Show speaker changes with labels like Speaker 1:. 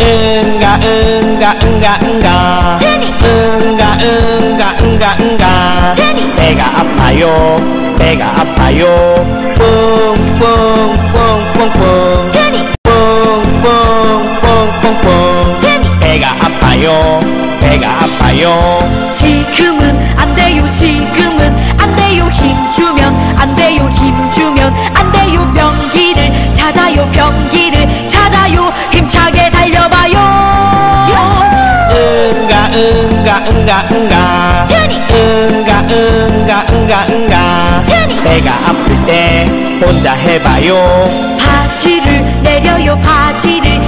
Speaker 1: 응가 응가 응가 응가.
Speaker 2: 테니.
Speaker 1: 응가 응가 응가 응가.
Speaker 2: 테니.
Speaker 1: 배가 아파요. 배가 아파요. 뿡뿡뿡뿡뿡.
Speaker 2: 테니.
Speaker 1: 뿡뿡뿡뿡뿡.
Speaker 2: 테니.
Speaker 1: 배가 아파요. 배가 아파요.
Speaker 2: 지금은
Speaker 1: 응가 응가 응가. 응가 응가 응가 응가
Speaker 2: 테니.
Speaker 1: 배가 아플 때 혼자 해봐요
Speaker 2: 바지를 내려요 바지를